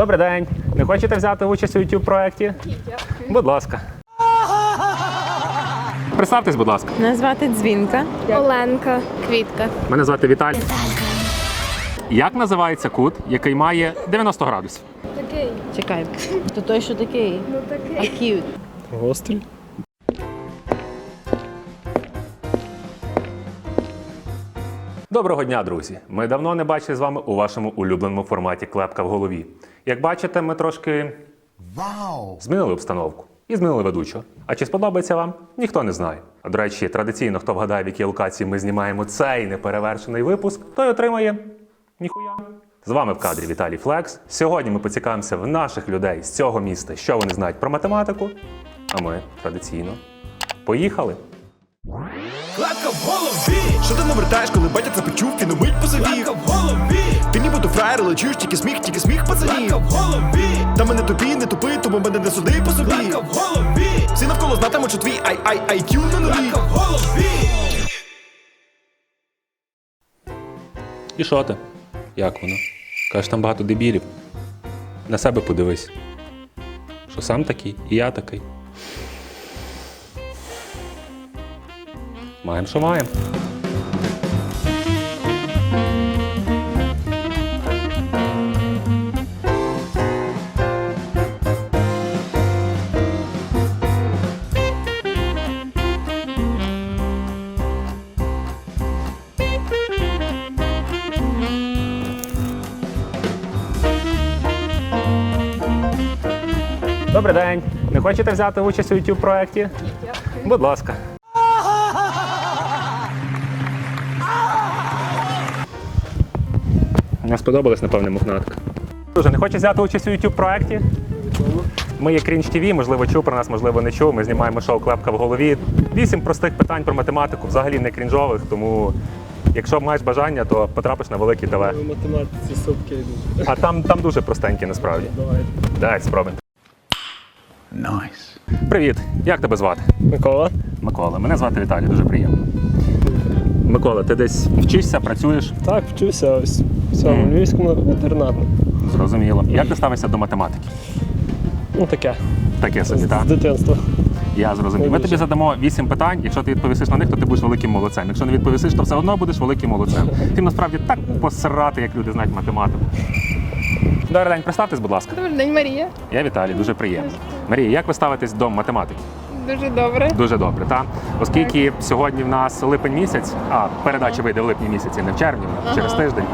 Добрий день. Не хочете взяти участь у youtube проєкті? Будь ласка. Представтесь, будь ласка. Мене звати Дзвінка. Оленка. Квітка. Мене звати Віталій. Як називається кут, який має 90 градусів? Такий. Чекай, то той, що такий. Ну такий. Акют. Гострий. Доброго дня, друзі! Ми давно не бачили з вами у вашому улюбленому форматі клепка в голові. Як бачите, ми трошки Вау! змінили обстановку і змінили ведучого. А чи сподобається вам? Ніхто не знає. А до речі, традиційно, хто вгадає, в якій локації ми знімаємо цей неперевершений випуск, той отримає ніхуя. З вами в кадрі Віталій Флекс. Сьогодні ми поцікавимося в наших людей з цього міста, що вони знають про математику. А ми традиційно поїхали. Клапка в голові Що ти навертаєш, коли батя але чуєш тільки сміх, тільки сміх пацанів в голові Та мене тобі, не тупи, тому мене не суди по собі Клапка в голові Всі навколо знатимуть, що твій ай ай IQ на нулі Клапка в голові І що ти? Як воно? Кажеш, там багато дебілів. На себе подивись. Що сам такий, і я такий. Маємо, що маємо. Добрий день. Не хочете взяти участь у youtube проєкті? Будь ласка. Не сподобалась, напевне, мохнатка. Дуже не хоче взяти участь у youtube проєкті? Ми є Крінж ТВ, можливо, чув про нас, можливо, не чув. Ми знімаємо шоу Клепка в голові. Вісім простих питань про математику, взагалі не крінжових, тому якщо маєш бажання, то потрапиш на великий ТВ. В математиці сопки. А там, там дуже простенькі насправді. Давай. Давай спробуємо. Привіт, як тебе звати? Микола? Микола. Мене звати Віталій, дуже приємно. Микола, ти десь вчишся, працюєш? Так, вчуся ось в цьому Мгм. львівському інтернату. Зрозуміло. Як ти ставишся до математики? Ну таке. Таке собі, так? з дитинства. Я зрозумів. Ми тобі задамо вісім питань. Якщо ти відповісиш на них, то ти будеш великим молодцем. Якщо не відповісиш, то все одно будеш великим молодцем. Ти насправді так посрати, як люди знають математику. Добрий день, представтесь, будь ласка. Добрий день, Марія. Я Віталій, дуже приємно. Марія, як ви ставитесь до математики? Дуже добре. Дуже добре, так? Оскільки сьогодні в нас липень місяць, а передача вийде в липні місяці, не в червні, через тиждень.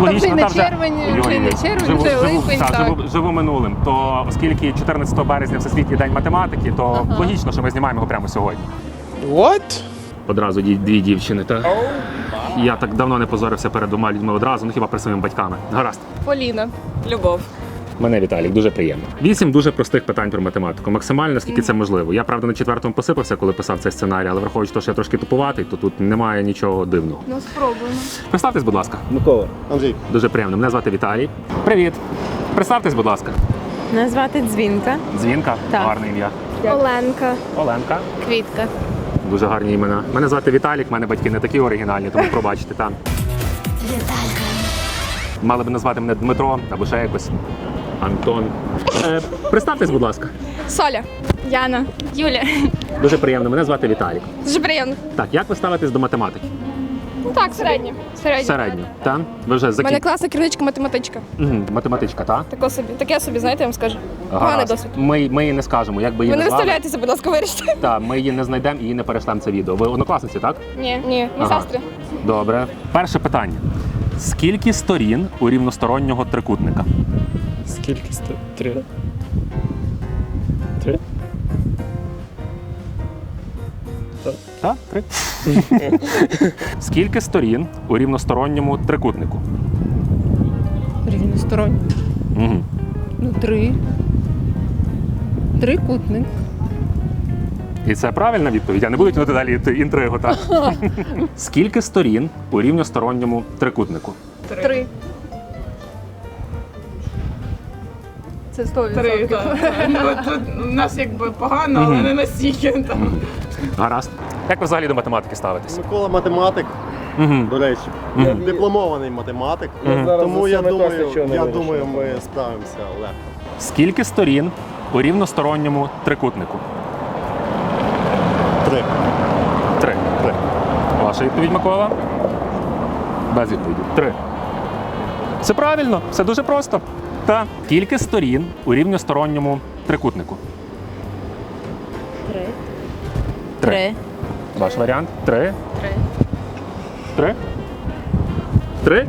не та червень, вже не червень, живу, вже живу, липень, та, так. Живу, живу минулим. То оскільки 14 березня Всесвітній день математики, то логічно, що ми знімаємо його прямо сьогодні. What? Одразу дій- дві дівчини, так? Я так давно не позорився перед двома людьми одразу, ну хіба перед своїми батьками. Гаразд. Поліна. Любов. Мене Віталік, дуже приємно. Вісім дуже простих питань про математику. Максимально наскільки це можливо. Я правда на четвертому посипався, коли писав цей сценарій, але враховуючи те, що я трошки тупуватий, то тут немає нічого дивного. Ну спробуємо. Представтесь, будь ласка. Микола. Андрій. Дуже приємно. Мене звати Віталій. Привіт. Представтесь, будь ласка. Мене звати Дзвінка. Дзвінка, Так. гарне ім'я. Оленка. Оленка. Квітка. Дуже гарні імена. Мене звати Віталік, мене батьки не такі оригінальні, тому пробачте там. Мали би назвати мене Дмитро або ще якось. Антон. Е, представтесь, будь ласка. Соля. Яна. Юля. Дуже приємно. Мене звати Віталік. Дуже приємно. Так, як ви ставитесь до математики? Ну так, середньо. Середньо. Середньо. Так? Ви вже У мене закін... класна керівничка математичка. Мгм, Математичка, так? Тако собі. Таке собі, знаєте, я вам скажу. Поганий досвід. Ми, ми її не скажемо, як би її Ви не назвали. виставляйтеся, будь ласка, вирішите. Так, ми її не знайдемо і її не перешлемо це відео. Ви однокласниці, так? Ні, ні, ми Ага. сестри. Добре. Перше питання. Скільки сторін у рівностороннього трикутника? Скільки сто? Три. Три? Так, три. Скільки сторін у рівносторонньому трикутнику? Рівносторонній. Угу. Ну, три. Трикутник. І це правильна відповідь. Я не буду тягнути далі інтригу, так? Скільки сторін у рівносторонньому трикутнику? Три. Це 100%. Три, так. Ну, у нас якби погано, але не настільки. Гаразд. Як ви взагалі до математики ставитесь? Микола математик. До речі, я дипломований математик, тому я думаю, я думаю, ми справимося легко. Скільки сторін у рівносторонньому трикутнику? Три. Три. Три. Ваша відповідь, Микола? Без відповіді. Три. Все правильно, все дуже просто. Так. Скільки сторін у рівносторонньому трикутнику? Три. Три. Ваш варіант? Три. Три. Три? Три?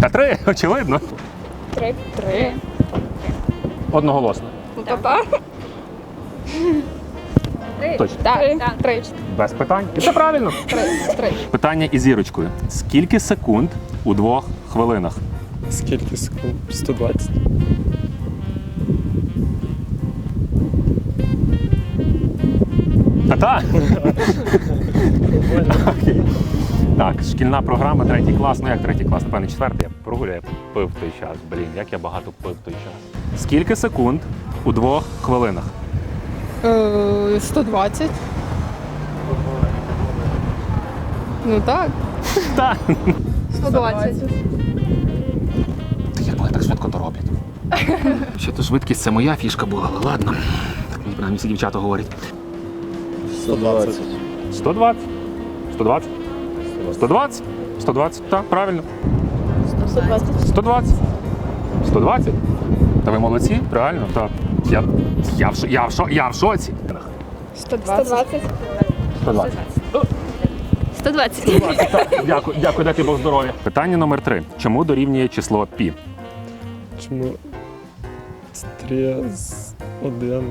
Та три, очевидно. Три. Три. Одноголосно. Ну, то так. Точно. Так, три. Без питань. І це правильно. Три. Три. Питання із зірочкою. Скільки секунд у двох хвилинах? Скільки секунд? 120. Та-та! Окей. Так, шкільна програма, третій клас. Ну як третій клас? Напевно, четвертий. Я прогуляю, я пив той час. Блін, як я багато пив той час. Скільки секунд у двох хвилинах? Е, 120. Ну так. Так. 120. Як вони так швидко то роблять? Ще то швидкість це моя фішка була, але ладно. Так мені принаймні всі дівчата говорять. 120. 120. 120. 120. 120, так, правильно. 120. 120. 120. Та ви молодці, реально, так. Я, я, в, шо- я, в, шо- я в шоці. 120. 120. 120. Дякую, дякую, дайте Бог здоров'я. Питання номер три. Чому дорівнює число пі? Чому 3 з 1,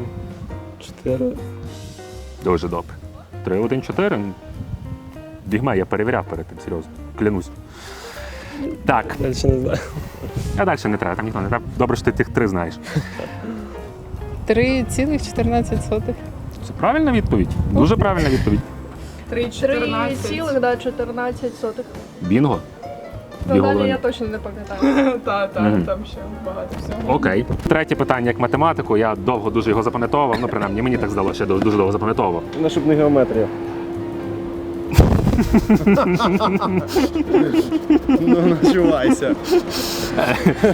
4. Дуже добре. 3, 1, 4. Бігме, я перевіряв перед тим, серйозно. Клянусь. Так, Далі не знаю. а далі не треба, там ніхто не треба. Добре, що ти тих три знаєш. 3,14. Це правильна відповідь? Дуже правильна відповідь. 3, 14. цілих, да, 14 сотих. Бінго. Точно не пам'ятаю. Та, та, Мгм. там ще багато всього. Окей. Третє питання як математику. Я довго дуже його запам'ятовував. Ну, принаймні, мені так здалося, я дуже довго запам'ятовував. Ну, щоб не геометрія. ну, начувайся.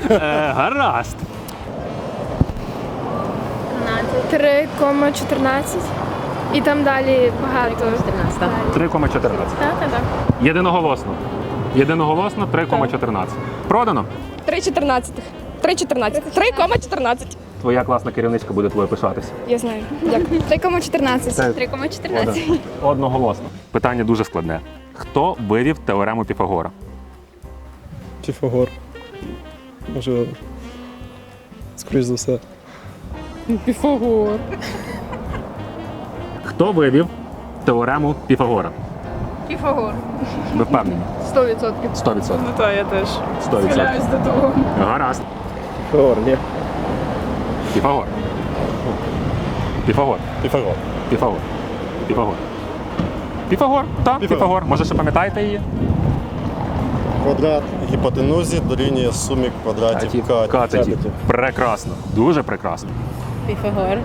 Е, гаразд. 3,14. І там далі багато. 14. 3,14. Так, так, так. Єдиноголосно. Єдиноголосно 3,14. Продано. 3,14. 3,14. 3,14. Твоя класна керівничка буде тобою пишатися. Я знаю. Дякую. 3,14. Це 3,14. одноголосно. Питання дуже складне. Хто вивів теорему Піфагора? Піфагор. Може. Скоріш за все. Піфагор. Хто вивів теорему Піфагора? Піфагор. Ви впевнені? 100%. 100%. Ну та я теж 100%. схиляюсь до того. Гаразд. Піфагор, ні. Піфагор. Піфагор. Піфагор. Піфагор. Піфагор. Піфагор, так, Піфагор. Піфагор. Може, ще пам'ятаєте її? Квадрат гіпотенузі дорівнює сумі квадратів катетів. Катетів. Прекрасно. Дуже прекрасно. Піфагор.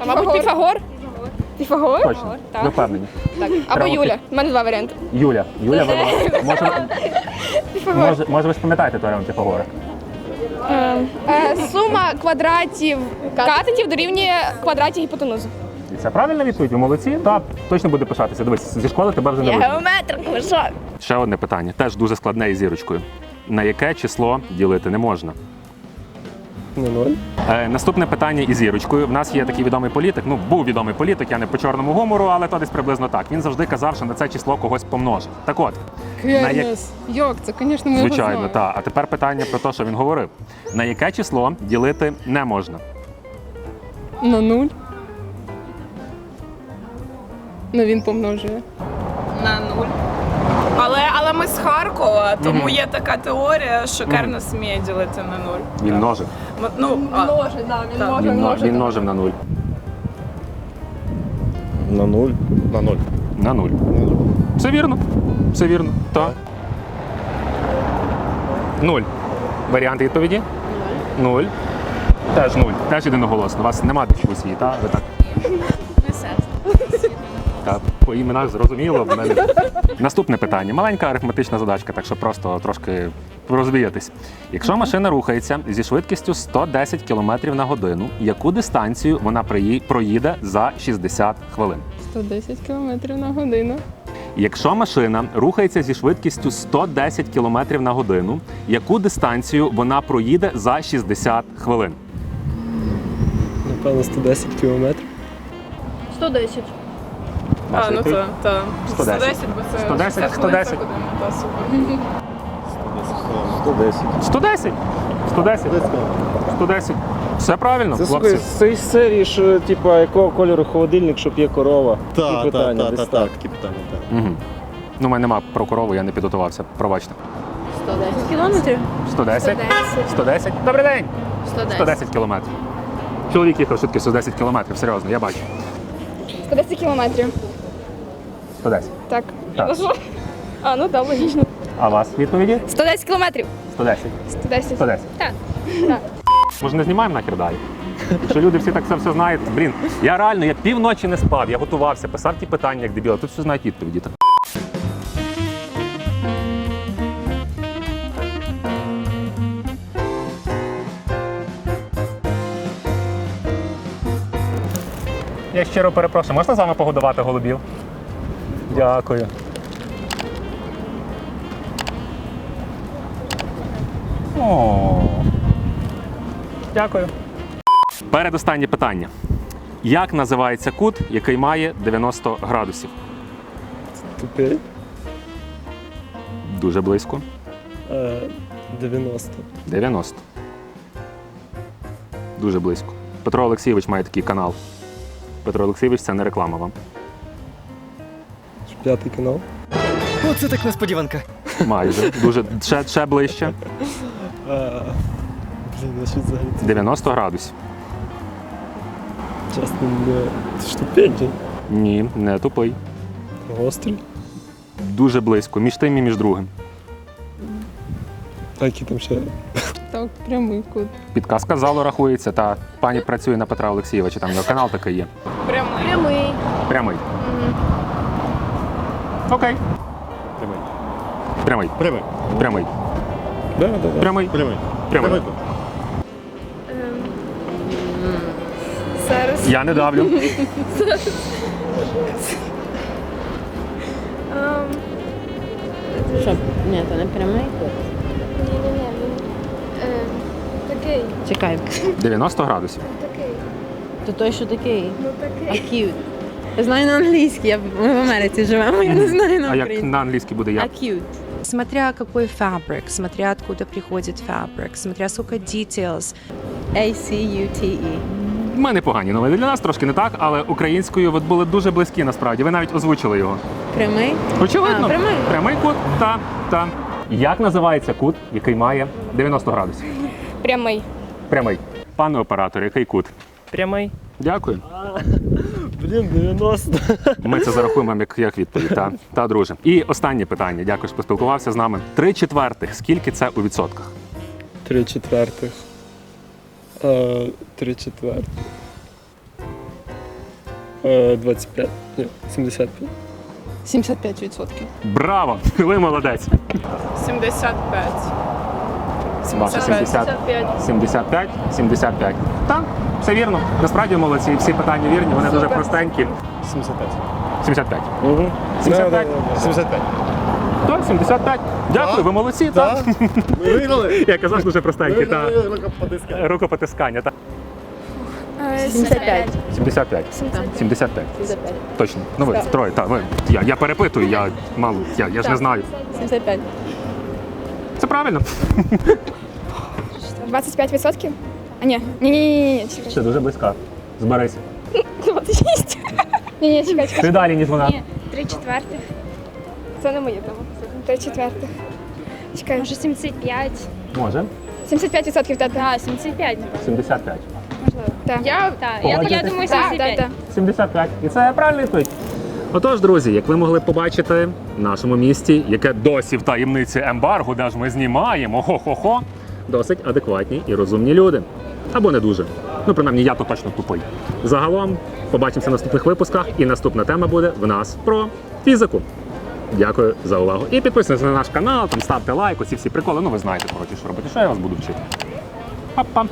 А мабуть, Піфагор? Піфагор? Точно. Ви впевнені. Так. Або Юля. У мене два варіанти. Юля. Юля вивела. Може, може, може, ви спам'ятаєте теорему Піфагора? Е, сума квадратів катетів дорівнює квадраті гіпотенузи. І це правильна відповідь. Ви молодці. Так, точно буде пишатися. Дивись, зі школи тебе вже не вижу. геометрик, ви що? Ще одне питання, теж дуже складне із зірочкою. На яке число ділити не можна? Не ноль. Е, наступне питання із зірочкою. В нас є такий відомий політик. Ну, був відомий політик, я не по чорному гумору, але то десь приблизно так. Він завжди казав, що на це число когось помножить. Так от, на як... Кернес. Як це? Звісно, ми звичайно, так. А тепер питання про те, що він говорив. На яке число ділити не можна? На нуль. Ну він помножує. На нуль. Але, але ми з Харкова, тому є така теорія, що Кернес вміє ділити на нуль. Він множив. М- Ну, а, Множить, да, він Так. може Він, мно- множити. він множив на нуль. На нуль. На нуль. На нуль. Все вірно. Все вірно. Так. Нуль. Варіанти відповіді? Нуль. Теж нуль. Теж єдиноголосно. У вас нема дискусії, так? Ви так? По іменах зрозуміло. В мене... Наступне питання. Маленька арифметична задачка, так що просто трошки розвіятись. Якщо машина рухається зі швидкістю 110 км на годину, яку дистанцію вона проїде за 60 хвилин? 110 км на годину. Якщо машина рухається зі швидкістю 110 км на годину, яку дистанцію вона проїде за 60 хвилин? Напевно, 110 кілометрів. 110. А, ну то, то. 110. 110, бо це 110, 60 110. та, супер. 110. 110. 110. 110. Все правильно, Це хлопці. слухай, з цієї серії, що типа якого кольору холодильник, щоб є корова. Так, Такі так, питання, так, десь так, так, такі питання, так. Угу. Ну, у мене нема про корову, я не підготувався. Пробачте. 110 кілометрів. 110. 110. Добрий день. 110. 110 кілометрів. Чоловік їхав швидкістю 110 кілометрів, серйозно, я бачу. 110 кілометрів. 110. Так. Так. А, ну так, логічно. А у вас відповіді? 110 кілометрів. 110. 110. 110. Так. Може, не знімаємо нахер далі? Якщо люди всі так це все знають, блін, я реально, я півночі не спав, я готувався, писав ті питання, як дебіл, а тут все знають відповіді. Так. Я щиро перепрошую, можна з вами погодувати голубів? Дякую. О. Дякую. Передостаннє питання. Як називається кут, який має 90 градусів? Тупий. Дуже близько. Е, 90. 90. Дуже близько. Петро Олексійович має такий канал. Петро Олексійович це не реклама вам. П'ятий канал. Оце так несподіванка. Майже. Дуже ще, ще ближче. Е, блін, щось взагалі це 90 градусів. чесно не. Це. Ні, не тупий. Гострий. Дуже близько. Між тим і між другим. А які там ще? Так, прямий кут. Підказка залу рахується, та пані працює на Петра Олексійовича, там його канал такий є. Прямий. Прямий. Прямий. Окей. Прямий. Прямий. Прямий. Прямий. Да, да, да. Прямий. Прямий. Прямий. Прямий. Зараз. Я не давлю. Що? Ні, то не прямий кут. Такий. Чекай. 90 градусів. То той, що такий. Acute. Я знаю на англійській, я ми в Америці живемо, я не знаю на А як українській. на англійській буде як? Acute. Смотря какой фабрик, смотря откуда приходит фабрик, смотря сколько details. A-C-U-T-E. У мене погані новини для нас трошки не так, але українською ви були дуже близькі насправді. Ви навіть озвучили його. Прямий. Очевидно. А, прямий. Прямий кут. Та, та. Як називається кут, який має 90 градусів? Прямий. Прямий. Пане оператор, який кут? Прямий. Дякую. Блін, 90. Ми це зарахуємо вам як, як відповідь. Та, та, друже. І останнє питання. Дякую, що поспілкувався з нами. Три четвертих. Скільки це у відсотках? Три четвертих. Е, Три четвертих. Е, 25. Ні, 75. 75%. Браво! Ви молодець. 75. Ваше 70. 75, 75. Так, все вірно. Насправді молодці. Всі питання вірні, вони дуже простенькі. 75. 75. Угу. 75? 75. Так, 75. Дякую, ви молодці. Так. Ми виграли? Я казав, дуже простенькі. Так. Виграли рукопотиска. Рукопотискання. Так. 75. 75. 75. Точно. Ну ви троє. Так, ви. Я, я перепитую, я мало. Я, я ж не знаю. 75. Це правильно. 25%? А ні, ні, ні, ні, ні, чекай. Ще дуже близька. Зберись. 26. Ні, ні, чекай, чекай. Ти далі, ніж вона. Ні, Три четвертих. Це не моє тому. Три четвертих. Чекай. Може 75. Може. 75% так. А, 75, напевно. 75. Так. Я, я- я Погоджуєтесь? думаю, 75. Так, так, 75. І це правильна відповідь. Отож, друзі, як ви могли побачити в нашому місті, яке досі в таємниці ембаргу, де ж ми знімаємо, хо-хо-хо, досить адекватні і розумні люди. Або не дуже. Ну, принаймні, я то точно тупий. Загалом, побачимося в наступних випусках, і наступна тема буде в нас про фізику. Дякую за увагу. І підписуйтесь на наш канал, там ставте лайк, оці всі приколи. Ну ви знаєте, коротше, що робити. Що я вас буду вчити. Па-па!